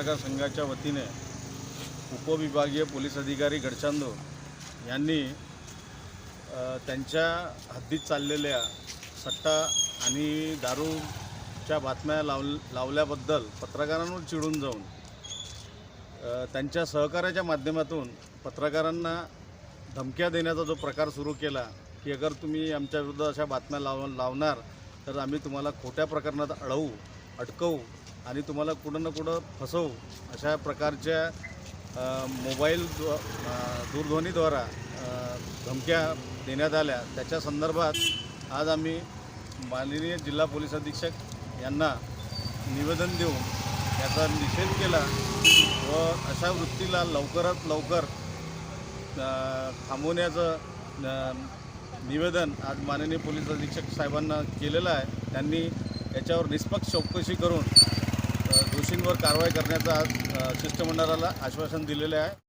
पत्रकार संघाच्या वतीने उपविभागीय पोलीस अधिकारी गडचांदो यांनी त्यांच्या हद्दीत चाललेल्या सट्टा आणि दारूच्या बातम्या लाव लावल्याबद्दल पत्रकारांवर चिडून जाऊन त्यांच्या सहकार्याच्या माध्यमातून पत्रकारांना धमक्या देण्याचा जो प्रकार सुरू केला की अगर तुम्ही आमच्या विरुद्ध अशा बातम्या लाव लावणार तर आम्ही तुम्हाला खोट्या प्रकरणात अडवू अटकवू आणि तुम्हाला कुठं ना कुठं फसवू अशा प्रकारच्या मोबाईल दूरध्वनीद्वारा धमक्या देण्यात आल्या. त्याच्या संदर्भात आज आम्ही माननीय जिल्हा पोलीस अधीक्षक यांना निवेदन देऊन याचा निषेध केला व अशा वृत्तीला लवकरात लवकर थांबवण्याचं निवेदन आज माननीय पोलीस अधीक्षक साहेबांना केलेलं आहे. त्यांनी याच्यावर निष्पक्ष चौकशी करून दोषींवर कारवाई करण्याचं आज शिष्टमंडळाला आश्वासन दिलेलं आहे.